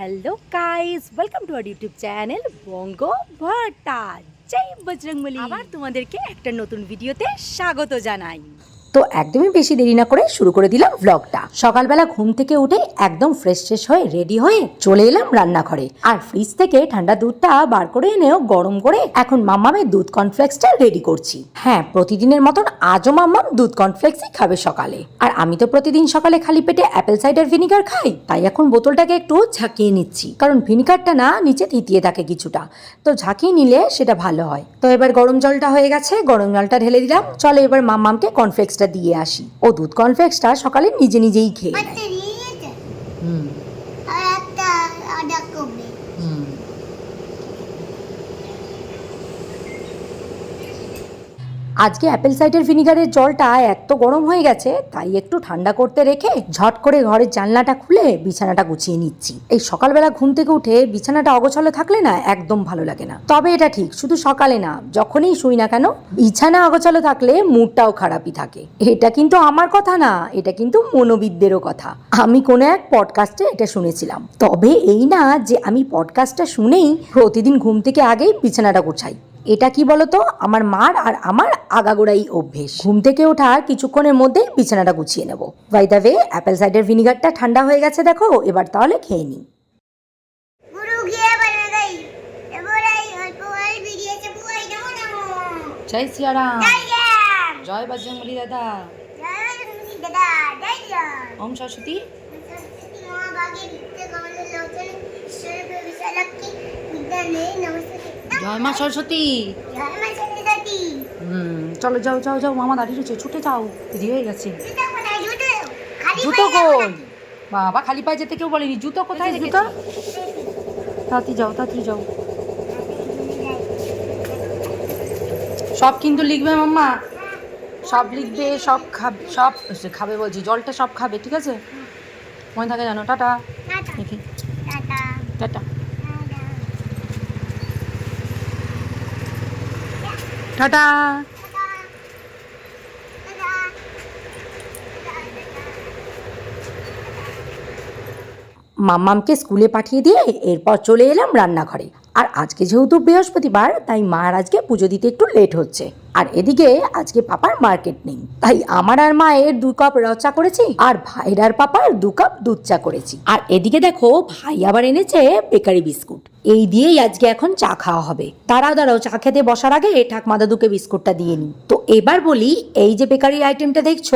Hello guys welcome to our YouTube channel বঙ্গ জয় বজরংবলী আবার তোমাদেরকে একটা নতুন ভিডিওতে স্বাগত জানাই। তো একদমই বেশি দেরি না করে শুরু করে দিলাম ব্লগটা সকালবেলা ঘুম থেকে উঠে একদম ফ্রেশ ফ্রেশ হয়ে রেডি হয়ে চলে এলাম রান্নাঘরে। আর ফ্রিজ থেকে ঠান্ডা দুধটা বার করে এনেও গরম করে এখন মাম্মামের দুধ কর্নফ্লেক্সটা রেডি করছি। হ্যাঁ প্রতিদিনের মতন আজও মাম্মাম দুধ কর্নফ্লেক্সই খাবে সকালে। আর আমি তো প্রতিদিন সকালে খালি পেটে অ্যাপেল সাইডার ভিনিগার খাই, তাই এখন বোতলটাকে একটু ঝাঁকিয়ে নিচ্ছি। কারণ ভিনিগারটা না, নিচে থিতিয়ে থাকে কিছুটা। তো ঝাঁকিয়ে নিলে সেটা ভালো হয়। তো এবার গরম জলটা হয়ে গেছে, গরম জলটা ঢেলে দিলাম। চলো এবার মাম্মামকে কর্নফ্লেক্সটা দিয়ে আসি ও দুধ কর্নফ্লেক্সটা সকালে নিজে নিজেই খেয়ে নেয়। একটা নিয়েছে হুম আর একটা আদা কমবে হুম আজকে অ্যাপেল সাইডার ভিনিগারের জলটা এত গরম হয়ে গেছে, তাই একটু ঠান্ডা করতে রেখে ঝট করে ঘরের জানলাটা খুলে বিছানাটা গুছিয়ে নিচ্ছি। এই সকালবেলা ঘুম থেকে উঠে বিছানাটা অগোছালো থাকলে না একদম ভালো লাগে না। তবে এটা ঠিক, শুধু সকালে না, যখনই শুই না কেন, বিছানা অগোছালো থাকলে মুডটাও খারাপই থাকে। এটা কিন্তু আমার কথা না, এটা কিন্তু মনোবিদদেরও কথা। আমি কোনো এক পডকাস্টে এটা শুনেছিলাম। তবে এই না যে আমি পডকাস্টটা শুনেই প্রতিদিন ঘুম থেকে আগেই বিছানাটা গোছাই। এটা কি বলতো? আমার মার আর আমার আগাগোড়াই অভ্যেস। ঘুম থেকে ওঠার কিছুক্ষণের মধ্যে বিছানাটা গুছিয়ে নেব। বাই দ্য ওয়ে অ্যাপেল সাইডের ভিনিগারটা ঠান্ডা হয়ে গেছে দেখো এবার তাহলে খেয়ে নিই। জয় সিয়ারাম। জয় বাজরঙ্গলি দাদা। ওম সরস্বতী। জয় মা সরস্বতী। হুম চলো যাও যাও যাও মামা দাঁড়িয়ে রয়েছে ছুটে যাও দেরি হয়ে গেছে। জুতো কই বাবা খালি পায়ে যেতে কেউ বলেনি জুতো কোথায় জুতো। তাড়াতাড়ি যাও তাড়াতাড়ি যাও। সব কিন্তু লিখবে মাম্মা। সব লিখবে সব খাবে সব খাবে বলছি জলটা সব খাবে ঠিক আছে? মনে থাকে জানো টাটা। টাটা। মাম্মামকে স্কুলে পাঠিয়ে দিয়ে এরপর চলে এলাম রান্নাঘরে। আর আজকে যেহেতু বৃহস্পতিবার, তাই মা আজকে পুজো দিতে একটু লেট হচ্ছে। আর এদিকে আজকে পাপার মার্কেট নেই। তাই আমার আর মায়ের দু কাপ র চা করেছি আর ভাইয়ের আর পাপার দু কাপ দুধ চা করেছি। আর এদিকে দেখো, ভাই আবার এনেছে বেকারি বিস্কুট। এই দিয়েই আজকে এখন চা খাওয়া হবে। তারাও দাঁড়াও, চা খেতে বসার আগে ঠাকমা দাদুকে বিস্কুটটা দিয়ে নিই। তো এবার বলি, এই যে বেকারি আইটেমটা দেখছ,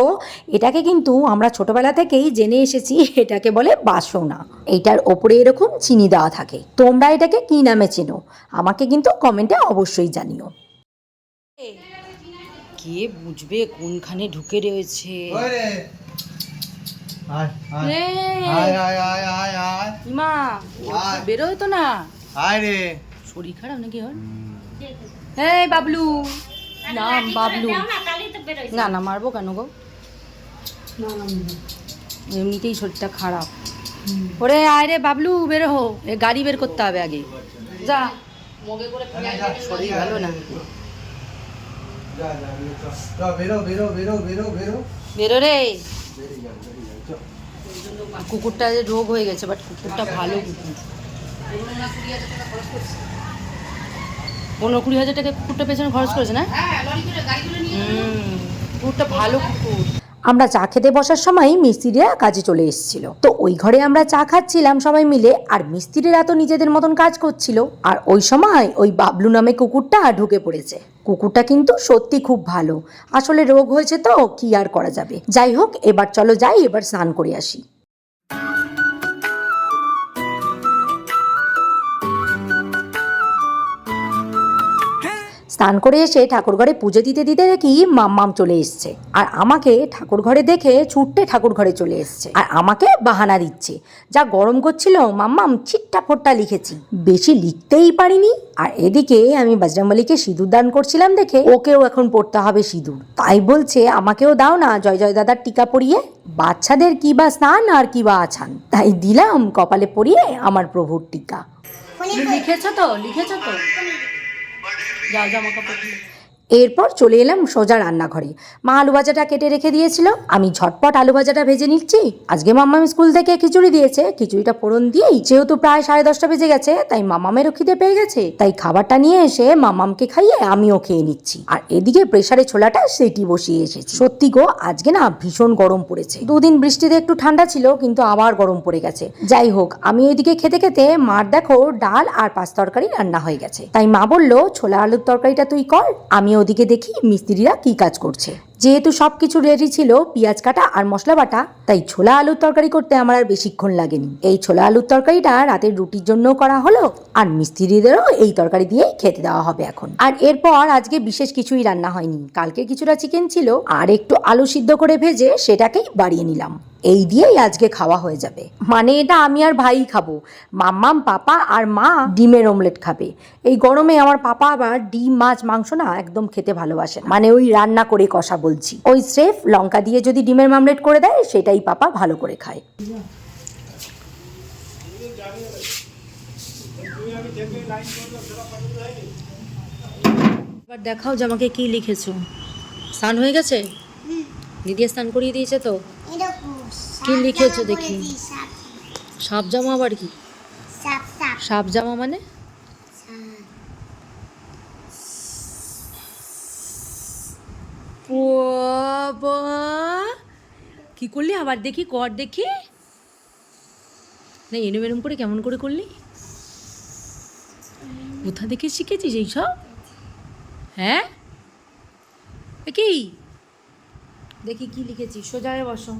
এটাকে কিন্তু আমরা ছোটবেলা থেকেই জেনে এসেছি, এটাকে বলে বাসনা। এইটার ওপরে এরকম চিনি দেওয়া থাকে। তোমরা এটাকে কি নামে চেনো? আমাকে কিন্তু কমেন্টে অবশ্যই জানিও। কে বুঝবে কোনখানে ঢুকে রয়েছে? ওই রে। আয় আয়। আয় আয় আয় আয় মা। বেরোয় তো না। আয় রে। শরীর খারাপ নাকি ওর? এই বাবলু। নাম বাবলু। না না মারবো কেন গো? এমনিতেই শরীরটা খারাপ। ওরে আয় রে বাবলু বের। হো এ গাড়ি বের করতে হবে আগে। যা। শরীর ভালো না। বেরো, চল। চল, বেরো বেরো বেরো বেরো বেরো। বেরো রে। কুকুরটা যে রোগ হয়ে গেছে বাট কুকুরটা ভালো কুকুর। পনেরো কুড়ি হাজার টাকা কুকুরটা পেছনে খরচ করেছে না? কুকুরটা ভালো কুকুর। আমরা চা খেতে বসার সময় মিস্ত্রিরা কাজে চলে এসেছিল। তো ওই ঘরে আমরা চা খাচ্ছিলাম সবাই মিলে, আর মিস্ত্রিরা তো নিজেদের মতন কাজ করছিল। আর ওই সময় ওই বাবলু নামে কুকুরটা ঢুকে পড়েছে। কুকুরটা কিন্তু সত্যি খুব ভালো। আসলে রোগ হয়েছে তো, কি আর করা যাবে? যাই হোক, এবার চলো যাই, এবার স্নান করে আসি। স্নান করে এসে ঠাকুর ঘরে পুজো দিতে দিতে দেখি মাম্মাম চলে এসছে। আর আমাকে ঠাকুর ঘরে দেখে ছুটতে ঠাকুর ঘরে চলে এসছে। আর আমাকে বাহানা দিচ্ছে। যা গরম করছিল মাম্মাম ছিট্টা ফোট্টা লিখেছি। বেশি লিখতেই পারিনি। আর এদিকে আমি বজরংবলীকে সিঁদুর দান করছিলাম দেখে ওকেও এখন পড়তে হবে সিঁদুর। তাই বলছে, আমাকেও দাও না জয় জয় দাদার টিকা পরিয়ে। বাচ্চাদের কি বা স্নান আর কি বা আছান? তাই দিলাম কপালে পরিয়ে আমার প্রভুর টিকা। লিখেছ তো? লিখেছ তো? যাও জামা কাপড় এরপর চলে এলাম সোজা রান্নাঘরে। মা আলু ভাজাটা কেটে রেখে দিয়েছিল। আমি ঝটপট আলু ভাজাটা ভেজে নিচ্ছি। আজকে মাম্মাম স্কুল থেকে খিচুড়ি দিয়েছে। খিচুড়িটা ফোড়ন দিয়েই যেহেতু প্রায় সাড়ে দশটা বেজে গেছে, তাই মামামেরও খিদে পেয়ে গেছে। তাই খাবারটা নিয়ে এসে মামামকে খাইয়ে আমিও খেয়ে নিচ্ছি। আর এদিকে প্রেসারে ছোলাটা সেটি বসিয়ে এসেছি। সত্যি গো, আজকে না ভীষণ গরম পড়েছে। দুদিন বৃষ্টিতে একটু ঠান্ডা ছিল, কিন্তু আবার গরম পড়ে গেছে। যাই হোক, আমি ওইদিকে খেতে খেতে মার দেখো ডাল আর পাঁচ তরকারি রান্না হয়ে গেছে। তাই মা বলল, ছোলা আলুর তরকারিটা তুই কর আমি ওদিকে দেখি মিস্ত্রিরা কি কাজ করছে। যেহেতু সব কিছু রেডি ছিল, পেঁয়াজ কাটা আর মশলা বাটা, তাই ছোলা আলুর তরকারি করতে আমার আর বেশিক্ষণ লাগেনি। এই ছোলা আলুর তরকারিটা রাতের রুটির জন্য করা হলো আর মিস্ত্রিদেরও এই তরকারি দিয়ে খেতে দেওয়া হবে এখন। আর এরপর আজকে বিশেষ কিছুই রান্না হয়নি। কালকে কিছুটা চিকেন ছিল আর একটু আলু সিদ্ধ করে ভেজে সেটাকেই বাড়িয়ে নিলাম। এই দিয়েই আজকে খাওয়া হয়ে যাবে। মানে এটা আমি আর ভাই খাব। মাম্মাম, পাপা আর মা ডিমের অমলেট খাবে। এই গরমে আমার পাপা আবার ডিম, মাছ, মাংস না একদম খেতে ভালোবাসে মানে ওই রান্না করে কষা বলছি। ওই স্রেফ লঙ্কা দিয়ে যদি ডিমের মামলেট করে দেয় সেটাই পাপা ভালো করে খায়। এবার দেখাও যে আমাকে কি লিখেছো। স্নান হয়ে গেছে? দিদি স্নান করিয়ে দিয়েছে তো? কি লিখেছো দেখি? সাপ জামা আবার কি? সাপ জামা মানে সাপ। বাবা। কি করলি? আবার দেখি, কর দেখি। না, এরম এরম করে কেমন করে করলি? কোথা থেকে শিখেছিস এইসব? হ্যাঁ? কি? দেখি কি লিখেছিস, সোজা হয়ে বসো।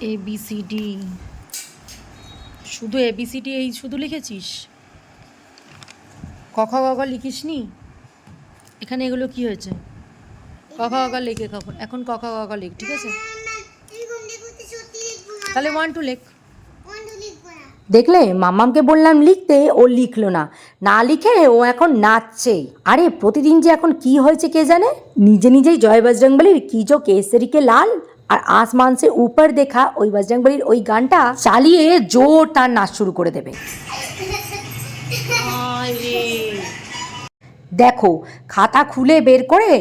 এ বি সি ডি শুধু এ বি সি ডি এই শুধু লিখেছিস? কখা গগা লিখিস নি এখানে এগুলো কি হয়েছে? কখা গগা লেখ এখন এখন কখা গগা লেখ ঠিক আছে। তাহলে ওয়ান টু লেখ। দেখলে? মামামকে বললাম লিখতে ও লিখলো না। না লিখে ও এখন নাচছে। আরে প্রতিদিন যে এখন কি হয়েছে কে জানে? নিজে নিজেই জয় বজরংবলির কি জো কেসরিকে লাল আর আসমান সে উপর দেখা। ওই বজরংবলির ওই গানটা চালিয়ে জোর তার নাচ শুরু করে দেবে। দেখো, খাতা খুলে বের করে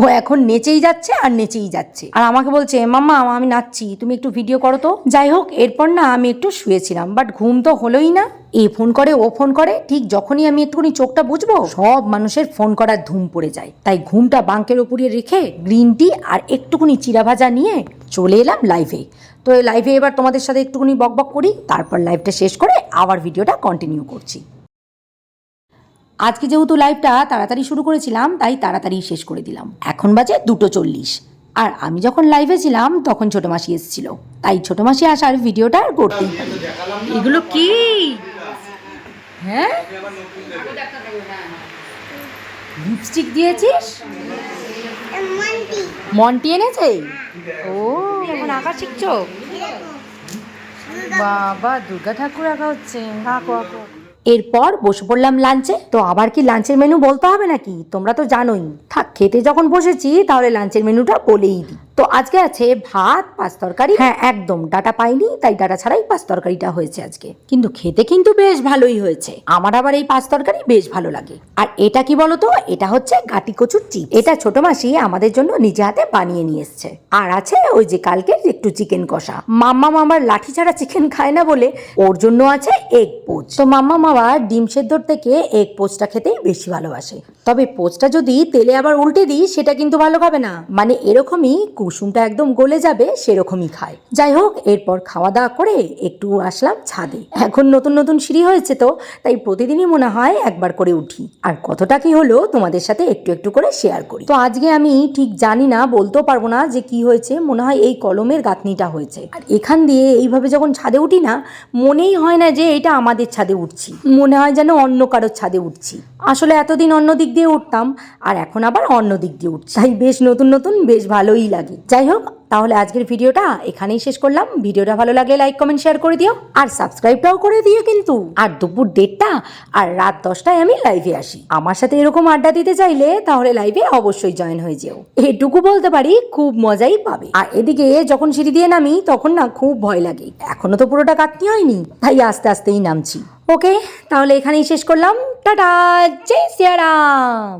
ও এখন নেচেই যাচ্ছে আর নেচেই যাচ্ছে। আর আমাকে বলছে, মাম্মা, আমি নাচছি, তুমি একটু ভিডিও করো তো। যাই হোক, এরপর না আমি একটু শুয়েছিলাম বাট ঘুম তো হলোই না। এ ফোন করে, ও ফোন করে, ঠিক যখনই আমি একটুখানি চোখটা বুঝব, সব মানুষের ফোন করার ধুম পড়ে যায়। তাই ঘুমটা বাঙ্কের উপরে রেখে গ্রিন টি আর একটুখানি চিরা ভাজা নিয়ে চলে এলাম লাইভে তো লাইভে এবার তোমাদের সাথে একটুখানি বকবক করি, তারপর লাইভটা শেষ করে আবার ভিডিওটা কন্টিনিউ করছি। আজকে যেহেতু লাইভটা তাড়াতাড়ি শুরু করেছিলাম, তাই তাড়াতাড়ি শেষ করে দিলাম। এখন বাজে দুটো চল্লিশ। আর আমি যখন লাইভে ছিলাম, তখন ছোট মাসি এসেছিল। তাই ছোট মাসি আসার ভিডিওটা আর করতেই এগুলো কি? হ্যাঁ? লিপস্টিক দিয়েছিস? মন্টি এনেছে? ও, এখন আঁকা শিখছো? বাবা, দুর্গা ঠাকুর আঁকা হচ্ছে। আঁকো আঁকো। এরপর বসে পড়লাম লাঞ্চে তো আবার কি লাঞ্চের মেনু বলতে হবে নাকি? তোমরা তো জানোই। থাক। খেতে যখন বসেছি তাহলে লাঞ্চের মেনুটা বলেই দিই। তো আজকে আছে ভাত পাঁচ তরকারি। হ্যাঁ একদম ডাটা পাইনি তাই ডাটা ছাড়াই পাঁচ তরকারিটা হয়েছে আজকে। কিন্তু খেতে কিন্তু বেশ ভালোই হয়েছে। আমার আবার এই পাঁচ তরকারি বেশ ভালো লাগে। আর এটা কি বলতো? এটা হচ্ছে গাটি কচুর চিপ এটা ছোট মাসি আমাদের জন্য নিজে হাতে বানিয়ে নিয়ে এসছে। আর আছে ওই যে কালকের একটু চিকেন কষা। মাম্মা মামার লাঠি ছাড়া চিকেন খায় না বলে ওর জন্য আছে এগ পোচ তো মাম্মা মামা ডিম সেদ্ধর থেকে এগ পোচটা খেতেই বেশি ভালোবাসে। তবে পোচটা যদি তেলে আবার উল্টে দিই, সেটা কিন্তু ভালো হবে না। মানে এরকমই কুসুমটা একদম গলে যাবে, সেরকমই খায়। যাই হোক, এরপর খাওয়া দাওয়া করে একটু আসলাম ছাদে। এখন নতুন নতুন সিঁড়ি হয়েছে তো, তাই প্রতিদিনই মনে হয় একবার করে উঠি। আর কতটা কি হলো, তোমাদের সাথে একটু একটু করে শেয়ার করি। তো আজকে আমি ঠিক জানি না, বলতেও পারব না যে কি হয়েছে, মনে হয় এই কলমের গাঁথনিটা হয়েছে। আর এখান দিয়ে এইভাবে যখন ছাদে উঠি না, মনেই হয় না যে এটা আমাদের ছাদে উঠছি। মনে হয় যেন অন্য কারোর ছাদে উঠছি। আসলে এতদিন অন্য দিক দিয়ে উঠতাম, আর এখন আবার অন্য দিক দিয়ে উঠছি। তাই বেশ নতুন নতুন বেশ ভালোই লাগে। যাই হোক, তাহলে আজকের ভিডিওটা এখানেই শেষ করলাম। ভিডিওটা ভালো লাগলে লাইক কমেন্ট শেয়ার করে দিও। আর সাবস্ক্রাইবটাও করে দিও কিন্তু। আর দুপুর দেড়টা আর রাত দশটায় আমি লাইভে আসি। আমার সাথে এরকম আড্ডা দিতে চাইলে তাহলে লাইভে অবশ্যই জয়েন হয়ে যেও। এটুকু বলতে পারি, খুব মজাই পাবে। আর এদিকে যখন সিঁড়ি দিয়ে নামি, তখন না খুব ভয় লাগে। এখনও তো পুরোটা কাটতে হয়নি, তাই আস্তে আস্তেই নামছি। ওকে তাহলে এখানেই শেষ করলাম। টাটা জয় সিয়ারাম।